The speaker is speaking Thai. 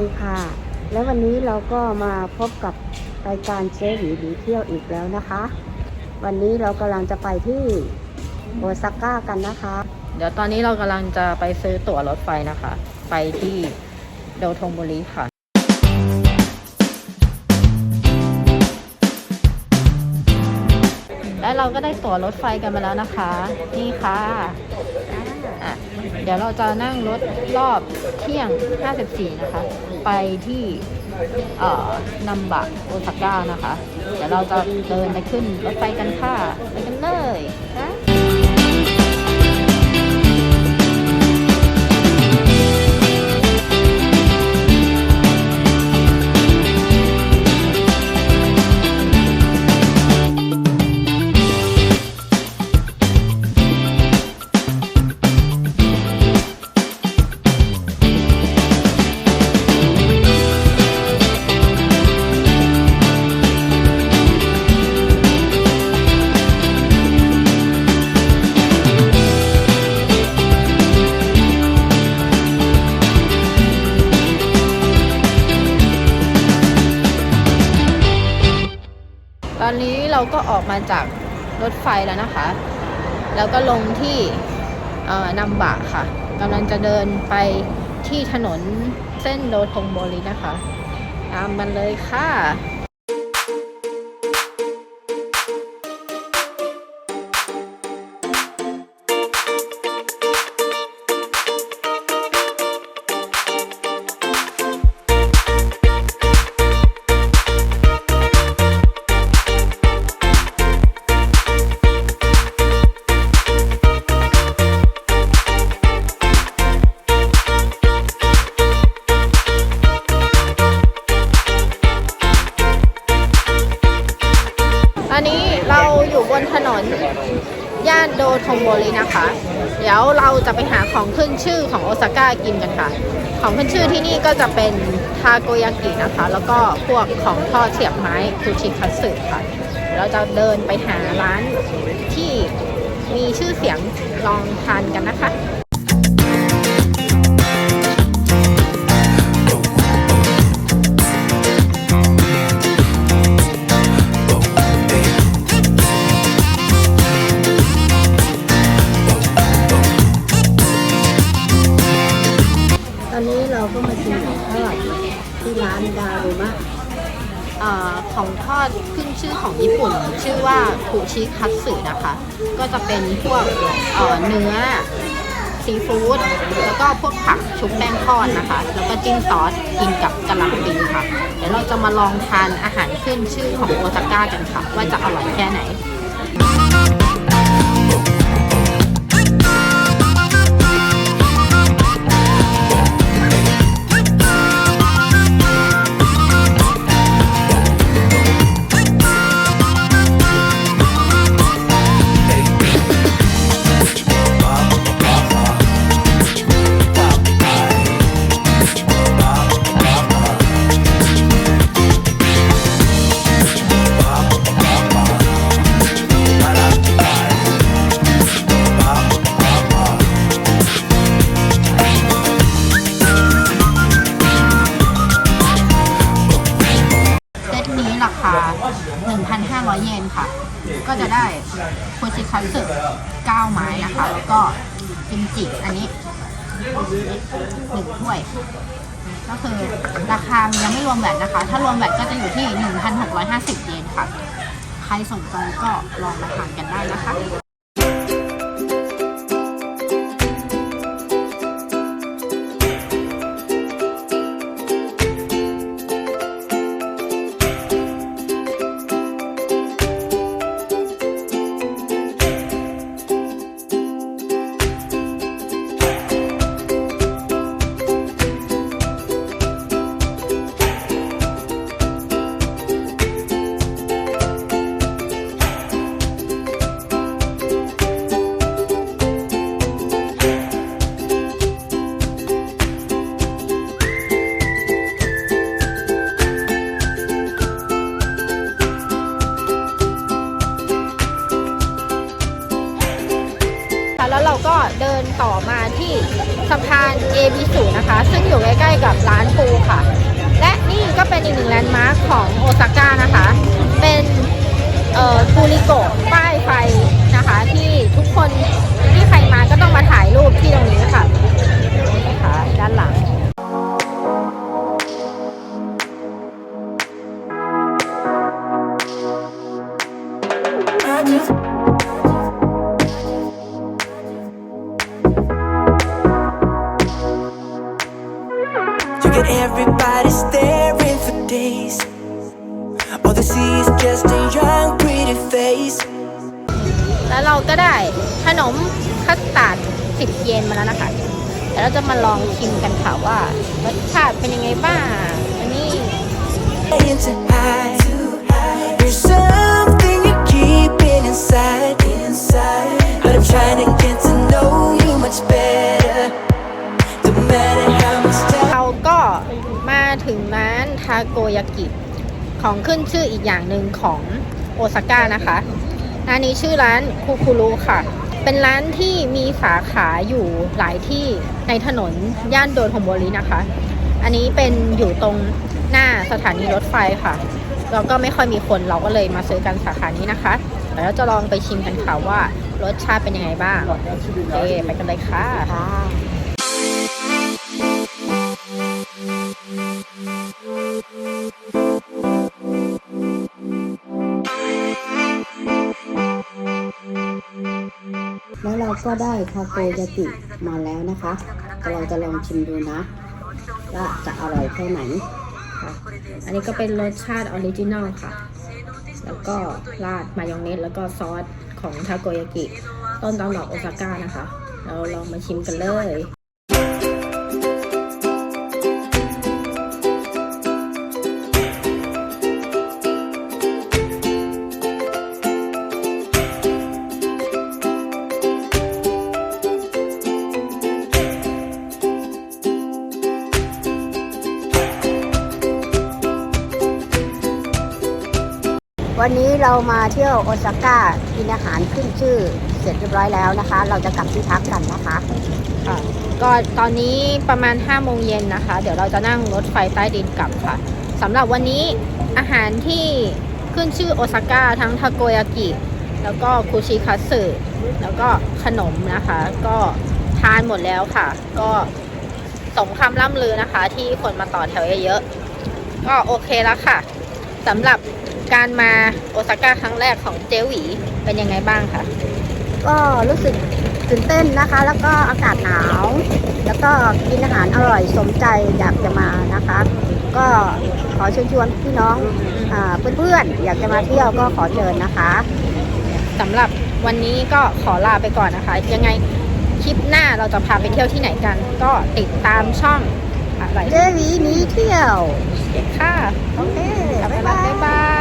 ดีค่ะ และวันนี้เราก็มาพบกับรายการเจ๊หวีหีเที่ยวอีกแล้วนะคะ วันนี้เรากำลังจะไปที่โอซาก้ากันนะคะ เดี๋ยวตอนนี้เรากำลังจะไปซื้อตั๋วรถไฟนะคะ ไปที่โดทงบุรีค่ะและเราก็ได้ตั๋วรถไฟกันมาแล้วนะคะ นี่ค่ะ อะเดี๋ยวเราจะนั่งรถรอบเที่ยง 54 นะคะ ไปที่เอ่อนัมบะโอซาก้านะคะ เดี๋ยวเราจะเดินไปขึ้นรถไฟกันค่ะ ไปกันเลย เราก็ออกมาจากรถไฟแล้วนะคะ แล้วก็ลงที่นัมบะค่ะกำลังจะเดินไปที่ถนนเส้นโดทงโบรินะคะ ตามมันเลยค่ะ งโบรินะคะ เดี๋ยวเราจะไปหาของขึ้นชื่อของโอซาก้ากินกันค่ะ ของขึ้นชื่อที่นี่ก็จะเป็นทาโกยากินะคะ แล้วก็พวกของทอดเสียบไม้ซูชิคัตสึค่ะ เราจะเดินไปหาร้านที่มีชื่อเสียงลองทานกันนะคะ ร้านดารุมะอของทอดขึ้นชื่อของญี่ปุ่น ชื่อว่าคุชิคัตสึนะคะ ก็จะเป็นพวกเอ่อเนื้อซีฟู้ดแล้วก็พวกผักชุบแป้งทอดนะคะ แล้วก็จิ้มซอสกินกับกะหล่ำปีค่ะ เดี๋ยวเราจะมาลองทานอาหารขึ้นชื่อของโอซาก้ากันค่ะ ว่าจะอร่อยแค่ไหน 1,500 เยนค่ะ ก็จะได้โคชิคัตสึ9ไม้นะคะ แล้วก็กิมจิอันนี้หนึ่งถ้วย ก็คือราคายังไม่รวมแบตนะคะ ถ้ารวมแบตก็จะอยู่ที่ 1,650 เยนค่ะ ใครสนใจก็ลองมาทานกันได้นะคะ แล้วเราก็เดินต่อมาที่สะพานเอบิสุนะคะ ซึ่งอยู่ใกล้ๆกับร้านปูค่ะ และนี่ก็เป็นอีกหนึ่งแลนด์มาร์คของโอซาก้านะคะ เป็นเอ่อกูริโกะป้ายไฟนะคะ ที่ทุกคน You get everybody staring for days. All they see is just a young, pretty face. แล้วเราก็ได้ขนมคัสตาร์ด10 เยนมาแล้วนะคะ เดี๋ยวเราจะมาลองชิมกันค่ะว่ารสชาติเป็นยังไงบ้าง อันนี้ Trying to hide. There's something you're keeping inside, inside. But I'm trying to get to know you much better. โกยากิ ของขึ้นชื่ออีกอย่างหนึ่งของโอซาก้านะคะ ร้านนี้ชื่อร้านคูคูรุค่ะ เป็นร้านที่มีสาขาอยู่หลายที่ในถนนย่านโดนโฮโมรินะคะ อันนี้เป็นอยู่ตรงหน้าสถานีรถไฟค่ะ แล้วก็ไม่ค่อยมีคนเราก็เลยมาซื้อกันสาขานี้นะคะเดี๋ยวเราจะลองไปชิมกันค่ะว่ารสชาติเป็นยังไงบ้าง โอเค ไปกันเลยค่ะ เราก็ได้ทาโกยากิมาแล้วนะคะเราจะลองชิมดูนะ ว่าจะอร่อยแค่ไหนค่ะอันนี้ก็เป็นรสชาติออริจินอลค่ะ แล้วก็ราดมายองเนสแล้วก็ซอสของทาโกยากิ ต้นตำรับโอซาก้านะคะ เราลองมาชิมกันเลย วันนี้เรามาเที่ยวโอซาก้ากินอาหารขึ้นชื่อเสร็จเรียบร้อยแล้วนะคะ เราจะกลับที่พักกันนะคะค่ะก็ตอนนี้ประมาณ5โมงเย็นนะคะ เดี๋ยวเราจะนั่งรถไฟใต้ดินกลับค่ะสำหรับวันนี้อาหารที่ขึ้นชื่อโอซาก้าทั้งทาโกยากิ แล้วก็คุชิคัตสึแล้วก็ขนมนะคะ ก็ทานหมดแล้วค่ะ ก็สมคำล่ำลือนะคะ ที่คนมาต่อแถวเยอะๆก็โอเคแล้วค่ะสำหรับ การมาโอซาก้าครั้งแรกของเจหวีเป็นยังไงบ้างคะก็รู้สึกตื่นเต้นนะคะ แล้วก็อากาศหนาว แล้วก็กินอาหารอร่อยสมใจอยากจะมานะคะ ก็ขอเชิญชวนพี่น้องอ่าเพื่อนๆอยากจะมาเที่ยวก็ขอเชิญนะคะสำหรับวันนี้ก็ขอลาไปก่อนนะคะ ยังไงคลิปหน้าเราจะพาไปเที่ยวที่ไหนกัน ก็ติดตามช่องอะไรเจวีหนี้เที่ยวเด็กค่ะ โอเค บ๊าบ๊ายยบาบายยบ๊ายบาย